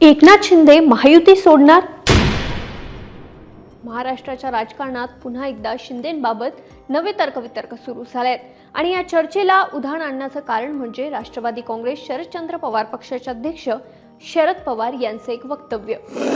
एकनाथ शिंदे महायुती सोडणार? महाराष्ट्राच्या राजकारणात पुन्हा एकदा शिंदेंबाबत नवे तर्कवितर्क सुरू झाले आहेत आणि या चर्चेला उधाण आणण्याचं कारण म्हणजे राष्ट्रवादी काँग्रेस शरदचंद्र पवार पक्षाचे अध्यक्ष शरद पवार यांचे एक वक्तव्य.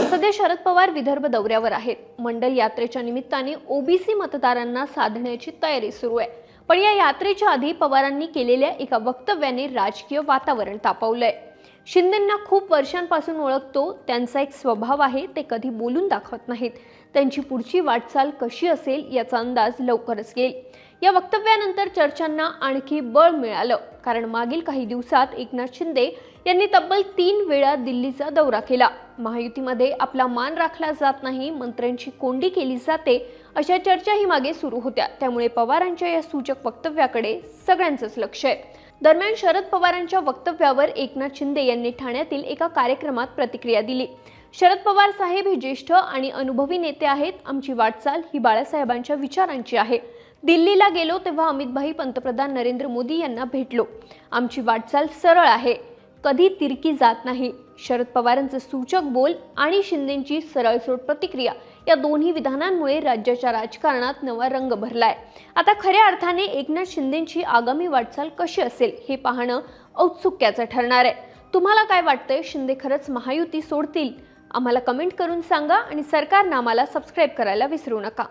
सध्या शरद पवार विदर्भ दौऱ्यावर आहेत. मंडल यात्रेच्या निमित्ताने ओबीसी मतदारांना साधण्याची तयारी सुरू आहे. पण या यात्रेच्या आधी पवारांनी केलेल्या एका वक्तव्याने राजकीय वातावरण तापवलंय. शिंदेंना खूप वर्षांपासून ओळखतो त्यांचा एक स्वभाव आहे ते कधी बोलून दाखवत नाहीत. त्यांची पुढची वाटचाल कशी असेल याचा अंदाज लवकरच येईल. या वक्तव्यानंतर चर्चांना आणखी बळ मिळालं कारण मागील काही दिवसात एकनाथ शिंदे यांनी तब्बल तीन वेळा दिल्लीचा दौरा केला. महायुतीमध्ये आपला मान राखला जात नाही मंत्र्यांची कोंडी केली जाते अशा चर्चाही मागे सुरू होत्या. त्यामुळे पवारांच्या या सूचक वक्तव्याकडे सगळ्यांचंच लक्ष आहे. दरम्यान शरद पवारांच्या वक्तव्यावर एकनाथ शिंदे यांनी ठाण्यातील एका कार्यक्रमात प्रतिक्रिया दिली. शरद पवार साहेब हे ज्येष्ठ आणि अनुभवी नेते आहेत. आमची वाटचाल ही बाळासाहेबांच्या विचारांची आहे. दिल्लीला गेलो तेव्हा अमितभाई पंतप्रधान नरेंद्र मोदी यांना भेटलो. आमची वाटचाल सरळ आहे. कधी तिरकी जात नाही. शरद पवारांचे सूचक बोल आणि शिंदेची सरळसोट प्रतिक्रिया या दोन्ही विधानांमुळे राज्याच्या राजकारणात नवा रंग भरलाय. आता खऱ्या अर्थाने एकनाथ शिंदेची आगामी वाटचाल कशी असेल हे पाहणं औत्सुक्याचं ठरणार आहे. तुम्हाला काय वाटतंय? शिंदे खरंच महायुती सोडतील? आम्हाला कमेंट करून सांगा आणि सरकारनं आम्हाला सबस्क्राईब करायला विसरू नका.